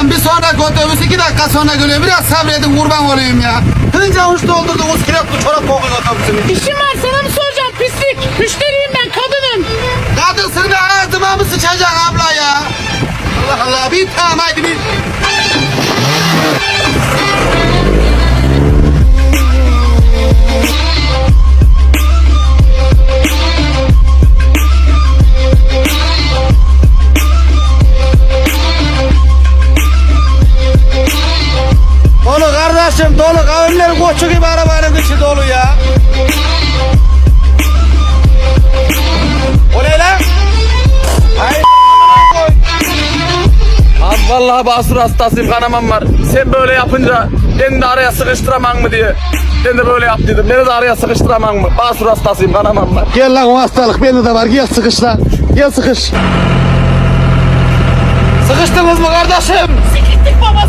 Lan bir sonraki otobüs iki dakika sonra geliyor. Biraz sabredin kurban olayım ya. Hınca uç doldurdunuz kilotlu çorap kokuyor otobüsünü. İşim var sana mı soracağım pislik? Müşteriyim ben kadınım. Kadınsın da ağzıma mı sıçacaksın abla ya? Allah Allah bir tamam haydi bir. Kardeşim dolu kavimler koçu gibi arabanın dışı dolu ya. O ne lan? Ay Abi vallahi basur hastasıyım kanamam var. Sen böyle yapınca beni de araya sıkıştıramam mı diye. Ben de böyle yap dedim. Beni de araya sıkıştıramam mı? Basur hastasıyım kanamam var. Gel lan o hastalık bende de var. Gel sıkış lan. Gel sıkış. Sıkıştınız mı kardeşim? Sikiştik baba!